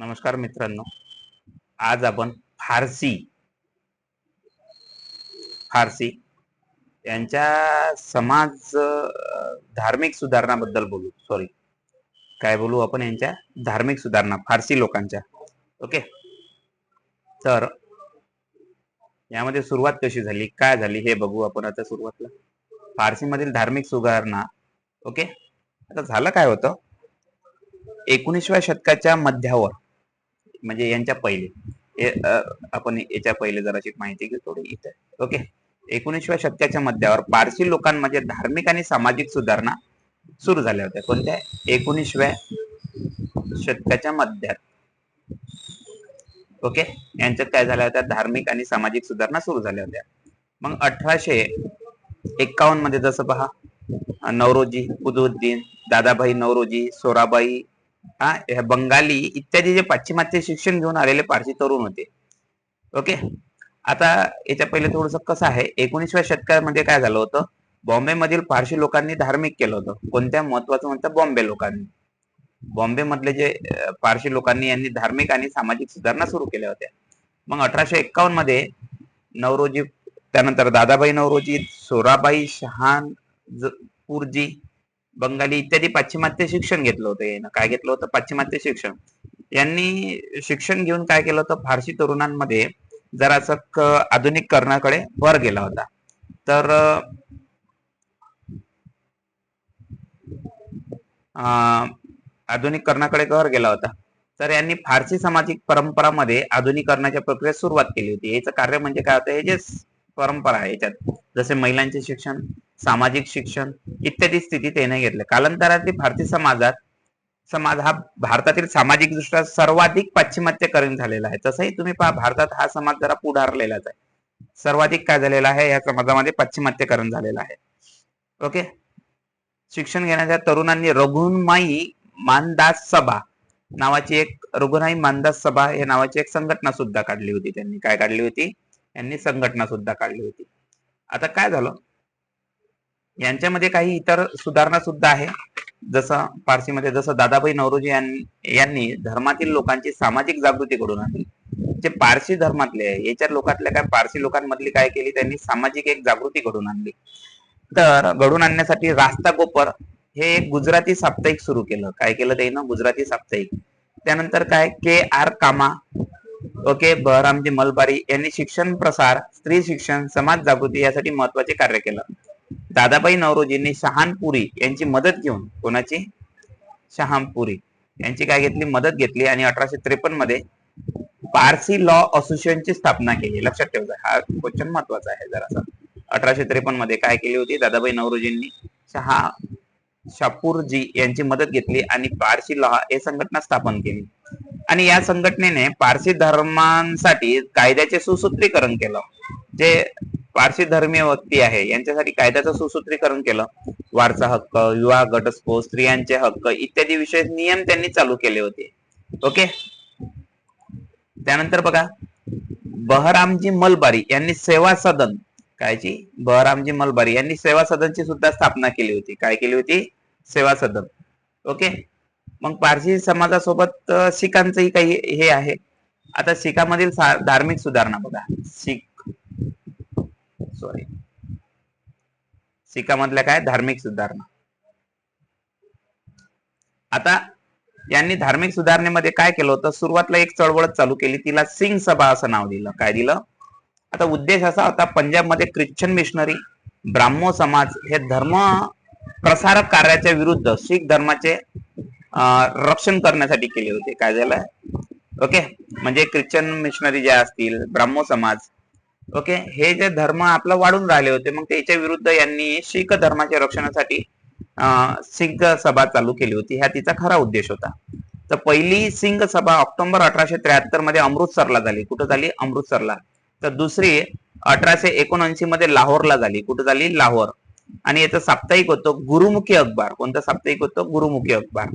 नमस्कार मित्रांनो. आज आपण फारसी फारसी यांच्या समाज धार्मिक सुधारणाबद्दल बोलू. सॉरी काय बोलू आपण यांच्या? धार्मिक सुधारणा फारसी लोकांच्या. ओके? तर यामध्ये सुरुवात कशी झाली? काय झाली? हे बघू आपण आता सुरुवातला. फारसीमधील धार्मिक सुधारणा ओके? आता झालं काय होतं? एकोणीसव्या शतकाच्या मध्यावर म्हणजे यांच्या पहिले. आपण याच्या पहिले जराशी माहिती घेऊ थोडी इथे. ओके. एकोणीसव्या शतकाच्या मध्यावर पारसी लोकांमध्ये धार्मिक आणि सामाजिक सुधारणा सुरू झाल्या होत्या. कोणत्या? एकोणीसव्या शतकाच्या मध्यात. ओके. यांच्यात काय झाल्या होत्या? धार्मिक आणि सामाजिक सुधारणा सुरू झाल्या होत्या. मग अठराशे एक्कावन्नमध्ये जसं पहा नवरोजी कुतुबुद्दीन दादाभाई नवरोजी सोराबाई हा बंगाली इत्यादी जे पाश्चिमात्य शिक्षण घेऊन आलेले पारसी तरुण होते. ओके? आता याच्या पहिले थोडस कसं आहे एकोणीसव्या शतकामध्ये काय झालं होतं? बॉम्बे मधील पारशी लोकांनी धार्मिक केलं होतं. कोणत्या महत्वाचं म्हणतं बॉम्बे लोकांनी? बॉम्बे मधले जे पारशी लोकांनी यांनी धार्मिक आणि सामाजिक सुधारणा सुरू केल्या होत्या. मग अठराशे एक्कावन्नमध्ये नवरोजी त्यानंतर दादाबाई नवरोजी सोराबाई शहान पूरजी पुरजी बंगाली इत्यादी पाश्चिमात्य शिक्षण घेतलं होतं यानं. काय घेतलं होतं? पाश्चिमात्य शिक्षण. यांनी शिक्षण घेऊन काय केलं होतं? फारसी तरुणांमध्ये जरासं आधुनिक करण्याकडे भर गेला होता. तर अं, आधुनिकरणाकडे भर गेला होता. तर यांनी फारसी सामाजिक परंपरामध्ये आधुनिकरणाच्या प्रक्रियेत सुरुवात केली होती. याचं कार्य म्हणजे काय होतं? हे जे परंपरा आहे याच्यात. जसे महिलांचे शिक्षण सामाजिक शिक्षण इत्यादी स्थिती त्याने घेतलं. कालांतरातील भारतीय समाजात समाज हा भारतातील सामाजिक दृष्ट्या सर्वाधिक पाश्चिमात्यकरण झालेला आहे. तसंही तुम्ही पहा भारतात हा समाज जरा पुढारलेलाच आहे. सर्वाधिक काय झालेला आहे? या समाजामध्ये पाश्चिमात्यकरण झालेलं आहे. ओके? शिक्षण घेण्याच्या तरुणांनी रघुनाई मानदास सभा नावाची एक रघुनाई मानदास सभा हे नावाची एक संघटना सुद्धा काढली होती त्यांनी. काय काढली होती? यांनी संघटना सुद्धा काढली होती. आता काय झालं? यांच्यामध्ये काही इतर सुधारणा सुद्धा आहे. जसं पारसीमध्ये जसं दादाभाई नवरोजी यांनी धर्मातील लोकांची सामाजिक जागृती करून आणली. जे पारसी धर्मातले आहे याच्या लोकातल्या काय पारसी लोकांमधली काय केली त्यांनी सामाजिक एक जागृती घडून आणली. तर घडून आणण्यासाठी रास्ता गोपर हे एक गुजराती साप्ताहिक सुरू केलं. काय केलं त्यानं? गुजराती साप्ताहिक. त्यानंतर काय? K R Cama okay Behramji Malabari यांनी शिक्षण प्रसार स्त्री शिक्षण समाज जागृती यासाठी महत्त्वाचे कार्य केलं. दादाबाई नवरोजींनी शहानपुरी यांची मदत घेऊन कोणाची? शहानपुरी यांची काय घेतली? मदत घेतली आणि अठराशे त्रेपन्नमध्ये पारसी लॉ असोसिएशनची स्थापना केली. लक्षात ठेवा हा क्वेश्चन महत्त्वाचा आहे जरासा. अठराशे त्रेपन्नमध्ये काय केली होती? दादाबाई नवरोजींनी शहा शापूरजी यांची मदत घेतली आणि पारसी लॉ हे संघटना स्थापन केली. आणि या संघटनेने पारसी धर्मांसाठी कायद्याचे सुसूत्रीकरण केलं. जे पारसी धर्मीय व्यक्ती आहे यांच्यासाठी कायद्याचं सुसूत्रीकरण केलं. वारसा हक्क विवाह घटस्फोट स्त्रियांचे हक्क इत्यादी विषय नियम त्यांनी चालू केले होते. ओके? त्यानंतर बघा बहरामजी मलबारी यांनी सेवा सदन कायची? बहरामजी मलबारी यांनी सेवा सदनची सुद्धा स्थापना केली होती. काय केली होती? सेवा सदन. ओके? मग पारसी समाजासोबत शिखांचंही काही हे आहे. आता शिखामधील धार्मिक सुधारणा बघा. शीख सॉरी शिखामधल्या काय? धार्मिक सुधारणा. आता यांनी धार्मिक सुधारणेमध्ये काय केलं होतं? सुरुवातला एक चळवळ चालू केली. तिला सिंग सभा असं नाव दिलं. काय दिलं? आता उद्देश असा होता पंजाबमध्ये ख्रिश्चन मिशनरी ब्राह्मो समाज हे धर्म प्रसारक कार्याच्या विरुद्ध शीख धर्माचे रक्षण करण्यासाठी केले होते. काय झालं? ओके? म्हणजे ख्रिश्चन मिशनरी जे असतील ब्राह्मो समाज ओके? हे जे धर्म आपलं वाढून राहिले होते मग त्याच्या विरुद्ध यांनी शीख धर्माच्या रक्षणासाठी सिंग सभा चालू केली होती. हा तिचा खरा उद्देश होता. तर पहिली सिंग सभा ऑक्टोबर अठराशे त्र्याहत्तरमध्ये अमृतसरला झाली. कुठं झाली? अमृतसरला. तर दुसरी अठराशे एकोणऐंशी मध्ये लाहोरला झाली. कुठं झाली? लाहोर. आणि याचं साप्ताहिक होतं गुरुमुखी अखबार कोणतं साप्ताहिक होतं? गुरुमुखी अखबार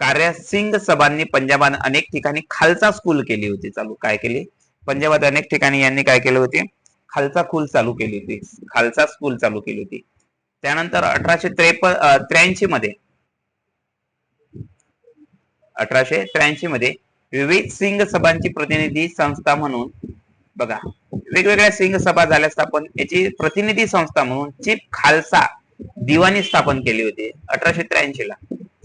कार्य सिंग सभांनी पंजाबात अनेक ठिकाणी खालचा स्कूल केली होती. चालू काय केली? पंजाबात अनेक ठिकाणी यांनी काय केले होते? खालचा खूल चालू केली होती. खालचा स्कूल चालू केली होती. त्यानंतर अठराशे त्रेपन्न त्र्याऐंशी मध्ये अठराशे त्र्याऐंशी मध्ये विविध सिंग सभांची प्रतिनिधी संस्था म्हणून बघा वेगवेगळ्या सिंग सभा झाल्या स्थापन याची प्रतिनिधी संस्था म्हणून चिप खालसा दिवाणी स्थापन केली होती अठराशे त्र्याऐंशी ला.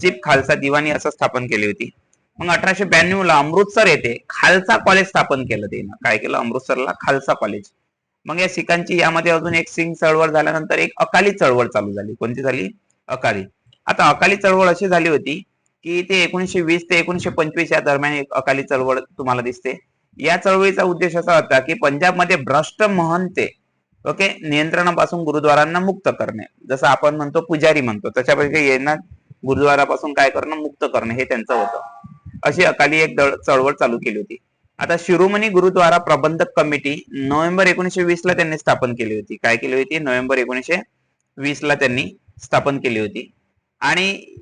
चिप खालसा दिवाणी असं स्थापन केली होती. मग अठराशे ब्याण्णव ला अमृतसर येथे खालसा कॉलेज स्थापन केलं त्यानं काय केलं? अमृतसरला खालसा कॉलेज मग या सिखांची यामध्ये अजून एक सिंग चळवळ झाल्यानंतर एक अकाली चळवळ चालू झाली. कोणती झाली? अकाली. आता अकाली चळवळ अशी झाली होती की ते एकोणीशे वीस ते एकोणीशे पंचवीस या दरम्यान एक अकाली चळवळ तुम्हाला दिसते. या चळवळीचा उद्देश असा होता की पंजाबमध्ये भ्रष्ट महंते ओके नियंत्रणापासून गुरुद्वारांना मुक्त करणे. जसं आपण म्हणतो पुजारी म्हणतो त्याच्यापैकी यांना गुरुद्वारापासून काय करणं? मुक्त करणं. हे त्यांचं होतं. अशी अकाली एक दळ- चळवळ चालू केली होती. आता शिरोमणी गुरुद्वारा प्रबंधक कमिटी नोव्हेंबर एकोणीशे वीस ला त्यांनी स्थापन केली होती. काय केली होती? नोव्हेंबर एकोणीशे वीस ला त्यांनी स्थापन केली होती. आणि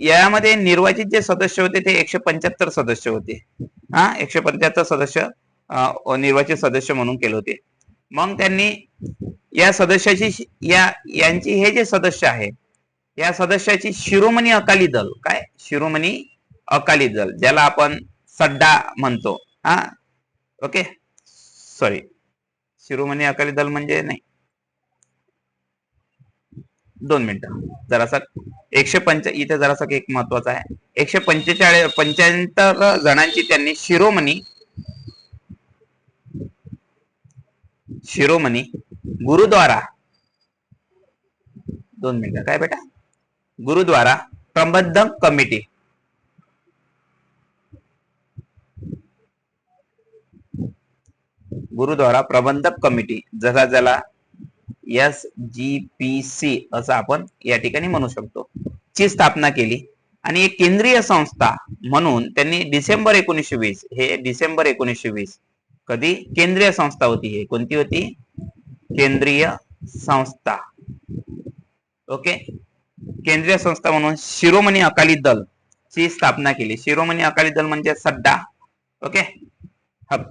यामध्ये निर्वाचित जे सदस्य होते ते एकशे पंच्याहत्तर सदस्य होते. हा? एकशे पंच्याहत्तर सदस्य निर्वाचित सदस्य म्हणून केले होते. मग त्यांनी या सदस्याची या यांची हे जे सदस्य आहे या सदस्याची शिरोमणी अकाली दल. काय? शिरोमणी अकाली दल ज्याला आपण सड्डा म्हणतो. हा? ओके? सॉरी शिरोमणी अकाली दल म्हणजे नाही. दोन मिनिटं. जरासा एकशे पंच इथे जरासा एक महत्त्वाचा आहे. एकशे पंचेचाळीस पंच्याहत्तर जणांची त्यांनी शिरोमणी शिरोमणी गुरुद्वारा. दोन मिनिटं. काय बेटा? गुरुद्वारा प्रबंधक कमिटी. गुरुद्वारा प्रबंधक कमिटी जसा ज्याला एस जी पी सी असं आपण या ठिकाणी म्हणू शकतो. ची स्थापना केली आणि एक केंद्रीय संस्था म्हणून त्यांनी डिसेंबर एकोणीसशे वीस हे डिसेंबर एकोणीसशे वीस कधी केंद्रीय संस्था होती हे? कोणती होती? केंद्रीय संस्था. ओके? केंद्रीय संस्था म्हणून शिरोमणी अकाली दल ची स्थापना केली. शिरोमणी अकाली दल म्हणजे सड्डा. ओके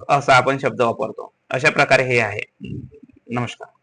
असा आपण शब्द वापरतो. अशा प्रकारे हे आहे. नमस्कार.